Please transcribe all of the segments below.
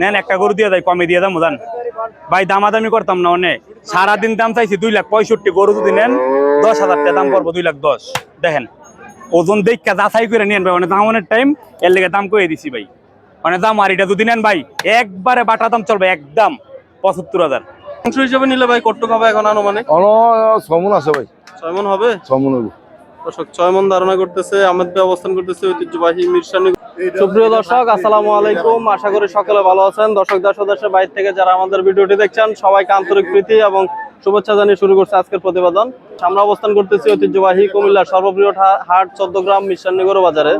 নেন একটা গরু দিয়ে দেয় কমে দিয়ে দাম জান। ভাই দামাদামি করতাম না অনেক। সারাদিন দাম চাইছি দুই লাখ পঁয়ষট্টি গরু যদি নেন দশ হাজার টাকা দাম পড়ব দুই লাখ দশ। দেখেন ওজন দেখা যাচাই করে নেন ভাই অনেক দাম অনেক টাইম এর লেগে দাম করে দিছি ভাই। অনেক দাম আর এটা যদি নেন ভাই একবারে বাটা দাম চলবে একদম পঁচাত্তর হাজার। মাংস হিসেবে নিলে ভাই কট্টু খাবে এখন আনুমানিক? অন ছমন আছে ভাই। ছয় মন হবে? ছমন হইব। দর্শক ছয় ধারণা করতেছে আমাদের অবস্থান করতেছে ঐতিহ্যবাহী মিরসানি সুপ্রিয় দর্শক, আসসালামু আলাইকুম। আশা করি সকলে ভালো আছেন। দর্শক, দেশ বাইরে থেকে যারা আমাদের ভিডিওটি দেখছেন, সবাইকে আন্তরিক প্রীতি এবং শুভেচ্ছা জানিয়ে শুরু করছে আজকের প্রতিবেদন। আমরা অবস্থান করতেছি ঐতিহ্যবাহী কুমিল্লার সর্বপ্রিয় হাট চোদ্দগ্রাম মিরসানিগর বাজারে।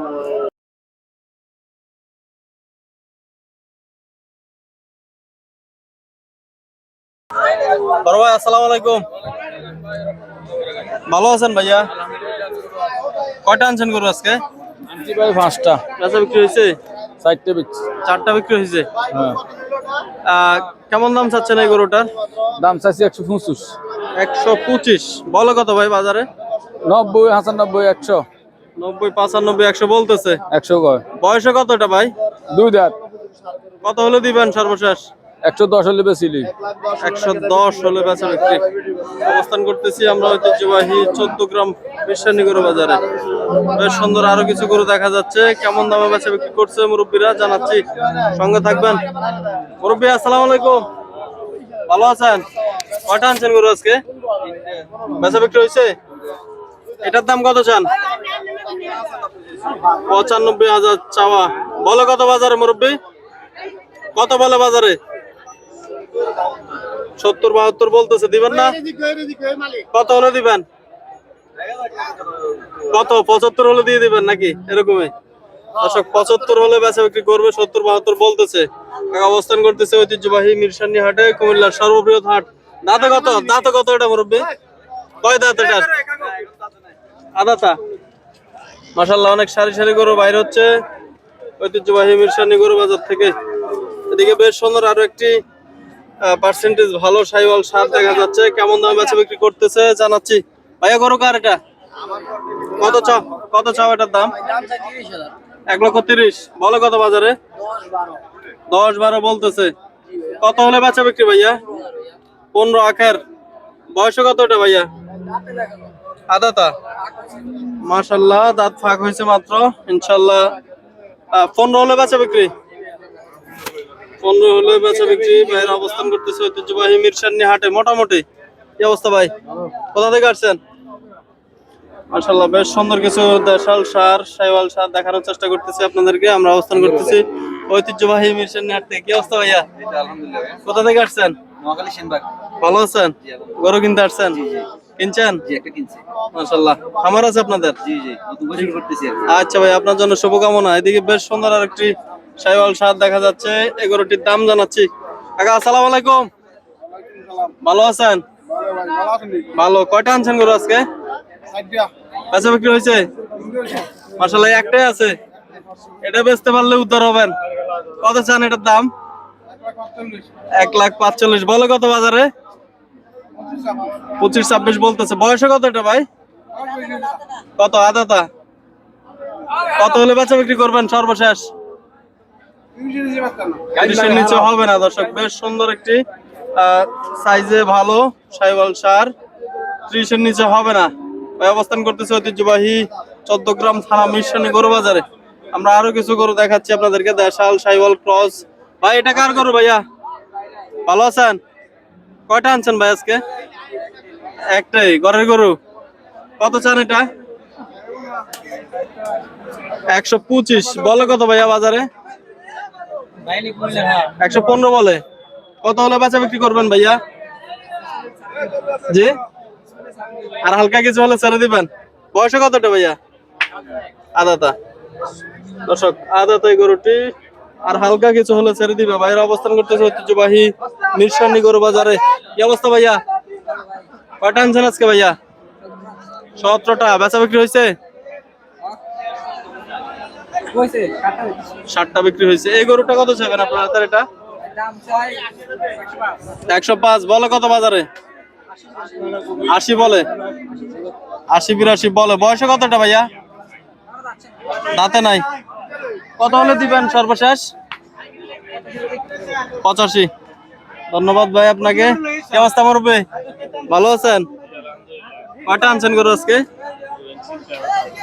ভাই, আসসালামু আলাইকুম। ভালো আছেন ভাইয়া? কয়টা আনছেন গরু আজকে? আনছি ভাই পাঁচটা। বেচা বিক্রি হয়েছে? চারটে বেচছি চারটা বিক্রি হয়েছে? হ্যাঁ। কেমন দাম চাচ্ছেন এই গরুটার? দাম চাইছি একশো পঁচিশ। একশো পঁচিশ। বলো কত ভাই বাজারে? নব্বই হাসানব্বই একশো। নব্বই পঁচানব্বই একশো বলতেছে। একশো বয়সে কত এটা ভাই? দুই দাঁত। কত হলে দিবেন সর্বশেষ? একশো দশ হলে বেচিলি একশো দশ হলে বেচা বিক্রি। অবস্থান করতেছি আমরা ঐতিহ্যবাহী চোদ্দ গ্রাম বিশ্বানী গরু বাজারে। বেশ সুন্দর আরও কিছু গরু দেখা যাচ্ছে। কেমন দামে বেচা বিক্রি করছে মুরব্বীরা জানাচ্ছি। সঙ্গে থাকবেন। মুরব্বী, আসসালামু আলাইকুম। ভালো আছেন? কয়টা আনছেন গরু আজকে? বেচা বিক্রি হয়েছে? এটার দাম কত চান? পঁচানব্বই হাজার চাওয়া। বলো কত বাজারে মুরব্বী? কত বলে বাজারে? সত্তর বাহাত্তর বলতেছে, দিবেন না? কত হলে দিবেন? কত? পঁচাত্তর হলে দিয়ে দিবেন নাকি? এরকমই। পঁচাত্তর হলে বেচা বিক্রি করবে, সত্তর বাহাত্তর বলতেছে। অবস্থান করতেছে ঐতিহ্যবাহী মিরসানি হাটে, কুমিল্লার সর্ববৃহৎ হাট। দাঁতে কত? দাঁতে কত এটা, মুরব্বী? কয় দাঁত এটা? আদাতা মাসাল্লাহ অনেক সারি সারি গরু বাইর হচ্ছে। ঐতিহ্যবাহী মিরসানি গরু বাজার থেকে। এদিকে বেশ সুন্দর আরও একটি পার্সেন্টেজ ভালো সাইওয়াল সার দেখা যাচ্ছে। কেমন দামে বেচা বিক্রি করতেছে জানাচ্ছি। ভাইয়া, গরু কার এটা? কত চাও কত চাও এটার দাম? এক লক্ষ তিরিশ। বলো কত বাজারে? দশ বারো বলতেছে। কত হলে বেচা বিক্রি ভাইয়া? পনেরো আখের। বয়স কত এটা ভাইয়া? আদাতা। মাশাল্লাহ, দাঁত ফাঁক হয়েছে মাত্র। ইনশাল্লাহ পনেরো হলে বেচা বিক্রি? পনেরো হলে বেচা বিক্রি ভাইয়ের অবস্থান করতেছে ঐতিহ্যবাহী মিরসান্নি হাটে মোটামুটি। কি অবস্থা ভাই? কোথা থেকে আসছেন? মাশাল্লাহ বেশ সুন্দর কিছু দেশাল সার সাইওয়াল সার দেখানোর চেষ্টা করতেছি আপনাদেরকে। আমরা অবস্থান করতেছি ঐতিহ্যবাহী মিরসান্নি হাট থেকে। কি অবস্থা ভাইয়া? কোথা থেকে আসছেন? ভালো আছেন? গরু কিনতে আসছেন? কিনছেন? মাশাল্লাহ খামার আছে আপনাদের। আচ্ছা ভাই আপনার জন্য শুভকামনা। এদিকে বেশ সুন্দর আর একটি সাইওয়াল সার দেখা যাচ্ছে, এগারোটির দাম জানাচ্ছি। কাকা, আসসালামু আলাইকুম। ভালো আছেন? ভালো। কয়টা আনছেন গরু আজকে? বেচা বিক্রি হয়েছে? মাসাল্লাহ একটাই আছে। এটা বেচতে পারলে উদ্ধার হবেন। কত চান এটার দাম? এক লাখ পাঁচচল্লিশ। বলো কত বাজারে? পঁচিশ ছাব্বিশ বলতেছে। বয়সে কত এটা ভাই? কত? আদাতা কত হলে বেচা বিক্রি করবেন সর্বশেষ? তিরিশের নিচে হবে না, দর্শক। বেশ সুন্দর একটি সাইজে ভালো সাইওয়াল সার। ত্রিশের নিচে হবে না। ভাই, অবস্থান করতেছে ঐতিহ্যবাহী চোদ্দ গ্রাম থানা মিশনে গরু বাজারে। আমরা আরও কিছু গরু দেখাচ্ছি আপনাদেরকে, দেশাল, সাইওয়াল, ক্রস। ভাই, এটা কার গরু ভাইয়া? ভালো আছেন? কয়টা আনছেন ভাই আজকে? একটাই, ঘরের গরু। কত চান এটা? একশো পঁচিশ। বলে কত ভাইয়া বাজারে? একশো পনেরো বলে। কত হলে বেচা বিক্রি করবেন ভাইয়া? জি? আর হালকা কিছু হলে ছেড়ে দিবেন। বয়সে কতটা ভাইয়া? আদাতা। দর্শক, আদাতা এই গরুটি। আর হালকা কিছু হলে ছেড়ে দিবে। ভাইয়ের অবস্থান করতেছে ঐতিহ্যবাহী মিরসানি গরু বাজারে। কি অবস্থা ভাইয়া? কয়টা আনছেন আজকে ভাইয়া? সতেরোটা। বেচা বিক্রি হয়েছে? ষাটটা বিক্রি হয়েছে। এই গরুটা কত চাইবেন আপনার? হাতের এটা? একশো পাঁচ। বলে কত বাজারে? আশি বলে। আশি বিরাশি বলে। বয়সে কতটা ভাইয়া? দাঁতে নাই। কত হলে দিবেন সর্বশেষ? পঁচাশি। ধন্যবাদ ভাই আপনাকে। কি অবস্থা মরবে ভালো আছেন? কয়টা আনছেন গরু আজকে?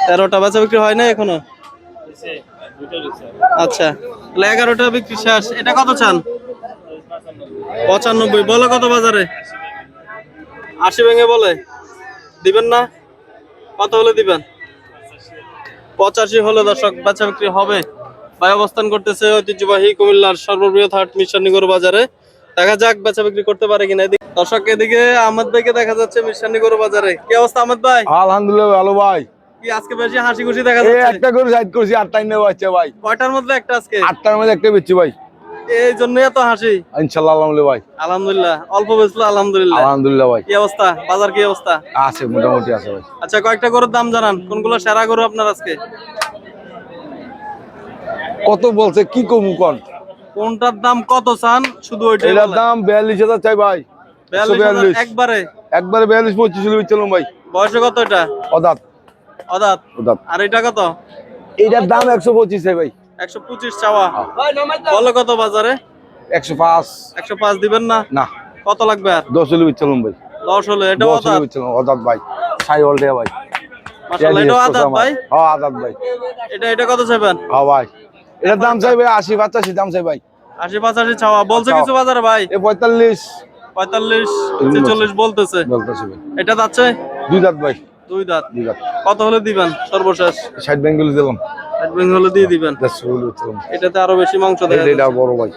তেরোটা। বেচা বিক্রি হয় না এখনও? আচ্ছা তাহলে এগারোটা বিক্রি শেষ। এটা কত চান? পঁচানব্বই। বলে কত বাজারে? আশি ভেঙে বলে। দিবেন না? কত হলে দিবেন? পঁচাশি হলে দর্শক বেচা বিক্রি হবে। ভাই অবস্থান করতেছে ঐতিহ্যবাহী কুমিল্লার সর্ববৃহৎ হাট মিশানিগর বাজারে। দেখা যাক বেচা বিক্রি করতে পারে কিনা। এদিকে দর্শক এদিকে আহমদ ভাইকে দেখা যাচ্ছে মিশানিগর বাজারে। কি অবস্থা আহমদ ভাই? আলহামদুলিল্লাহ ভালো ভাই। কি আজকে বেশি হাসি খুশি দেখা যাচ্ছে? একটা করে সাইড করছি আটটাই নেওয়া হচ্ছে ভাই। কয়টার মধ্যে একটা আজকে? আটটার মধ্যে একটা বেচছি ভাই। এই জন্যই এত হাসি? ইনশাল্লাহ আলহামদুলিল্লাহ ভাই। আলহামদুলিল্লাহ অল্প বেচলো আলহামদুলিল্লাহ। আলহামদুলিল্লাহ ভাই। কি অবস্থা? বাজার কি অবস্থা? আছে মোটামুটি আছে ভাই। আচ্ছা কয়েকটা গরুর দাম জানান। কোনগুলো সেরা গরু আপনার আজকে? কত বলছে কি কমু কোন? কোনটার দাম কত চান? শুধু ওইটাই এটার দাম বিয়াল্লিশ হাজার চাই ভাই। বিয়াল্লিশ একবারে? একবারে বিয়াল্লিশ পঁচিশ হলে বেচলাম ভাই। বয়সে কত এটা? অদাত। অদাত? আর এটা কত? এইটার দাম একশো পঁচিশ ভাই। একশো পঁচিশ চাওয়া। বলো কত বাজারে? একশো পাঁচ। একশো পাঁচ দিবেন না? না। কত লাগবে আর? দশ হলে বেচলাম ভাই। দশ হলে এটা অদাত? অদাত ভাই। সাই হল দেয়া ভাই। মাশাআল্লাহ, এটাও আদাত ভাই? হ্যাঁ আদাত ভাই। এটা এটা কত চাইবেন? হ্যাঁ ভাই। এটার দাম চাই ভাই আশি পঁচাশি দাম চাই ভাই। আশি পাঁচাশি চাওয়া। বলছে কিছু বাজারে ভাই? এ পঁয়তাল্লিশ। পঁয়তাল্লিশ ছেচল্লিশ বলতেছে। বলতেছি ভাই। এটা যাচ্ছে? দুই দাঁত ভাই। দুই দাঁত। দুই দাঁত। কত হলে দিবেন সর্বশেষ? ষাট বেঙ্গল দিলাম অ্যাডমিন হলে দিয়ে দিবেন? এটাতে আরও বেশি মাংস দেখা এটা বড় ভাই।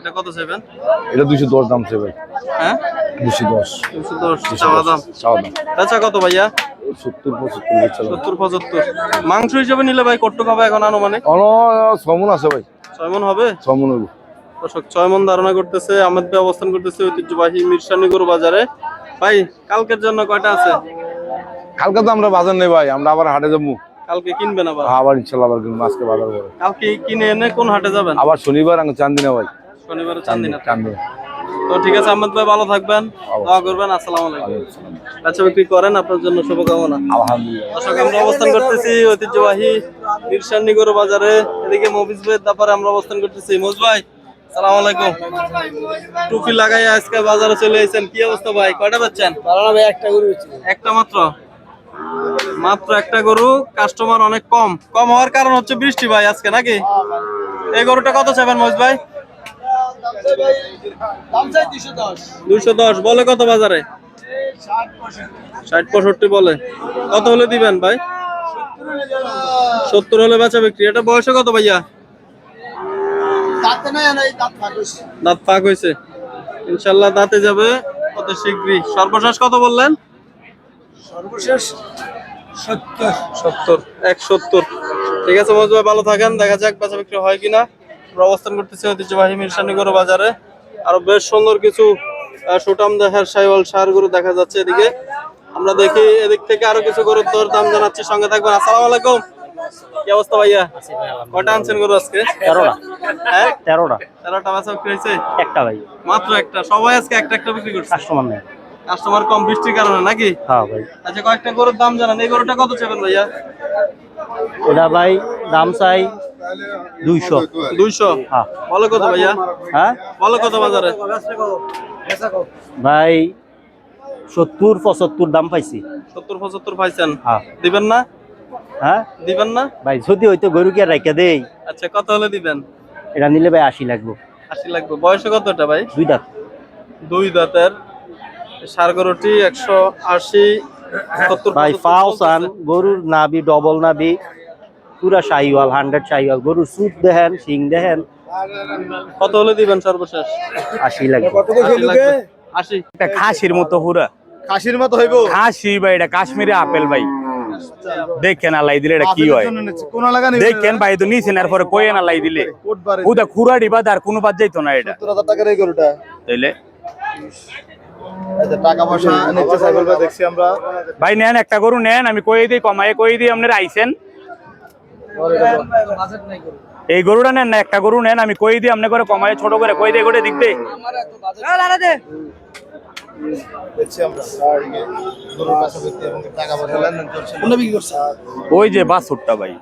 এটা কত চাইবেন এটা দুশো দশ দাম চাই ভাই হ্যাঁ দুশো। দশ দুশো দশ চাওয়া দাম। চাওয়া দাম। আচ্ছা কত ভাইয়া? সত্তর পঁচাত্তর সত্তর পঁচাত্তর। মাংস হিসেবে নিলে ভাই কট্টু খাবে এখন আনুমানিক? ছমন আছে ভাই। ছয় মন হবে? ছমন হইব। দর্শক ছয় মন ধারণা করতেছে আহমেদ ভাই অবস্থান করতেছে ঐতিহ্যবাহী মিরসানি বাজারে। ভাই কালকের জন্য কয়টা আছে? কালকে তো আমরা বাজার নেই ভাই আমরা আবার হাটে যাব। কালকে কিনবেন আবার? আবার ইনশাল্লাহ আবার কিনবো আজকে বাজার করে। কালকে কিনে এনে কোন হাটে যাবেন? আবার শনিবার আমি চান্দিনা ভাই। শনিবার চান্দিনা। চান্দিনা। তো ঠিক আছে আহমেদ ভাই ভালো থাকবেন। দোয়া করবেন আসসালামু আলাইকুম। আচ্ছা বিক্রি করেন আপনার জন্য শুভকামনা। আলহামদুলিল্লাহ। দর্শক আমরা অবস্থান করতেছি ঐতিহ্যবাহী বাজারে। এদিকে মফিজ ভাইয়ের তারপরে আমরা অবস্থান করতেছি। মোজ ভাই সালাম আলাইকুম। টুপি লাগাই আজকে বাজারে চলে এসেছেন। কি অবস্থা ভাই? কয়টা পাচ্ছেন একটা মাত্র? মাত্র একটা গরু কাস্টমার অনেক কম। কম হওয়ার কারণ হচ্ছে বৃষ্টি ভাই আজকে নাকি? এই গরুটা কত চাইবেন মোজ ভাই? দুশো দশ। বলে কত বাজারে? ষাট পঁয়ষট্টি বলে। কত হলে দিবেন ভাই? সত্তর হলে বেচা বিক্রি। এটা বয়সে কত ভাইয়া? দাঁত পাক হয়েছে ইনশাল্লাহ দাঁতে যাবে কত শীঘ্রই। সর্বশেষ কত বললেন? সত্তর। এক সত্তর। ঠিক আছে মজুয়া ভালো থাকেন। দেখা যাক বেচা বিক্রি হয় কিনা। আমরা অবস্থান করতেছি ঐতিহ্যবাহী মিরসানিগর বাজারে। আরও বেশ সুন্দর কিছু সুটাম দেখার সাইওয়াল সার গরু দেখা যাচ্ছে এদিকে। আমরা দেখি এদিক থেকে আরও কিছু গরুর দর দাম জানাচ্ছি। সঙ্গে থাকবেন। আসসালামু আলাইকুম। কি অবস্থা ভাইয়া? কটা আনছেন গরু আজকে? তেরোটা। হ্যাঁ? তেরোটা। তেরোটা বেচা বিক্রি হয়েছে? একটা ভাই। মাত্র একটা। সবাই আজকে একটা একটা বিক্রি করছে। কাস্টমার নেই। কাস্টমার কম বৃষ্টির কারণে নাকি? হ্যাঁ ভাই। আচ্ছা কয়েকটা গরুর দাম জানান। এই গরুটা কত চাবেন ভাইয়া? এটা ভাই দাম চাই দুইশো। দুইশো? হ্যাঁ। বলো কত ভাইয়া। হ্যাঁ? বলো কত বাজারে। ভাই সত্তর পঁচাত্তর দাম পাইছি। সত্তর পঁচাত্তর পাইছেন? হ্যাঁ। দিবেন না? হ্যাঁ? দিবেন না? ভাই যদি হয়তো গরুকে রেখে দেই? আচ্ছা কত হলে দিবেন? এটা নিলে ভাই আশি লাগবে। আশি লাগবে। বয়সে কত এটা ভাই? দুই দাঁত। দুই দাঁতের। সার গরুটি একশো আশি সত্তর ভাই পঁচাত্তর ফাও বলতেছে। চান গরুর নাবি ডবল নাবি পুরা শাহিওয়াল হান্ড্রেড শাহিওয়াল। গরুর সুপ দেখেন শিং দেখেন। কত হলে দিবেন সর্বশেষ? আশি লাগবে। আশি এটা খাসির মতো পুরা। খাসির মতো হইব? খাসি ভাই এটা কাশ্মীরি আপেল ভাই। দেখেন আলাই দিলে এটা কি হয়। দেখেন ভাই তো নিছেন এরপরে কই না লাই দিলে ওটা খুরাডি বাদ আর কোনো বাদ যাইতো না এটা। 70000 টাকার এই গরুটা। তাইলে? টাকা পয়সা নিচ্ছে সাইকেল ভাই দেখছি আমরা। ভাই নেন একটা গরু নেন আমি কই দিই কমায়ে কই দিই আপনারা আইছেন। এই গরুটা নেন না একটা গরু নেন আমি কই দিই আপনি করে কমায়ে ছোট করে কই দিয়ে গোটে দিক দে। দেখছি আমরা আর এই গরুর পাশাপাশি এবং টাকা পয়সা লেনদেন চলছে। কোনটা বিক্রি করছে। ওই যে বাসুরটা ভাই।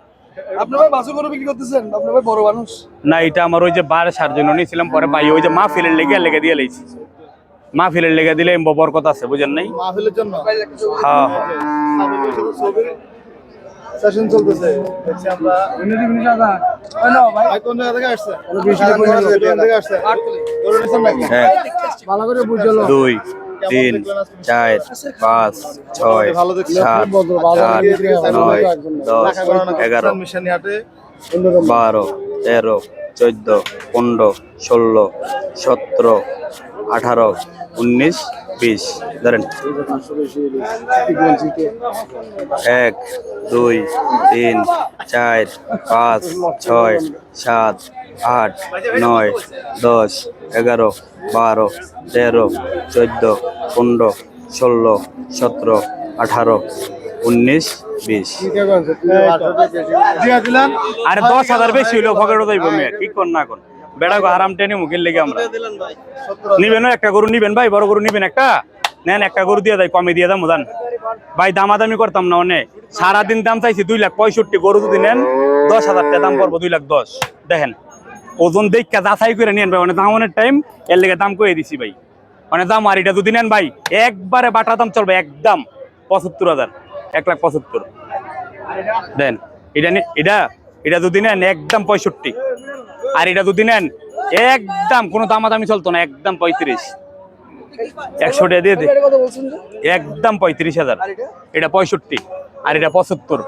আপনি ভাই বাসু গরু বিক্রি করতেছেন? আপনি ভাই বড় মানুষ? না এটা আমার ওই যে বার সার জন্য নিয়েছিলাম পরে ভাই ওই যে মা ফিলের লেগে লেগে দিয়ে লাইছি। মা ফিলের লেগে দিলে বরকত আছে বুঝেন নাই? মাহফিলের জন্য? হ্যাঁ সেশন চলতেছে। দেখছি আমরা ভাই। কোন জায়গা থেকে আসছে? কোন থেকে আসছে? গরু নিছেন নাকি এক দুই তিন চার পাঁচ ছয় সাত আট নয় দশ এগারো বারো তেরো চোদ্দ পনেরো ষোলো সতেরো আঠারো, উনিশ, বিশ। ধরেন। এক, দুই, তিন, চার, পাঁচ, ছয়, সাত, আট, নয়, দশ, এগারো, বারো, তেরো, চোদ্দ, পনেরো, ষোলো, সতেরো, আঠারো, উনিশ, বিশ। আরে দশ হাজার বেশি হইল মেয়ে। কি কর না বেড়া গো হারাম টেনে মুখের লেগে আমরা। নিবেন একটা গরু নিবেন ভাই বড় গরু নিবেন একটা। নেন একটা গরু দিয়ে দেয় কমে দিয়ে দাম দান ভাই দামাদামি করতাম না অনেক। সারাদিন দাম চাইছি দুই লাখ পঁয়ষট্টি গরু যদি নেন দশ হাজার টাকা দাম পড়ব দুই লাখ দশ। দেখেন ওজন দেখা যাচাই করে নেন ভাই অনেক দাম অনেক টাইম এর লেগে দাম কয়ে দিছি ভাই। অনেক দাম আর এটা যদি নেন ভাই একবারে বাটা দাম চলবে একদম পঁচাত্তর হাজার এক লাখ পঁচাত্তর। দেন এটা নে- এটা এটা যদি নেন একদম পঁয়ষট্টি। আর এটা যদি নেন একদম, কোনো দামাদামি চলতো না, একদম পঁয়ত্রিশ। একশো টাকা দিয়ে একদম পঁয়ত্রিশ হাজার। এটা পঁয়ষট্টি, আর এটা পঁচাত্তর।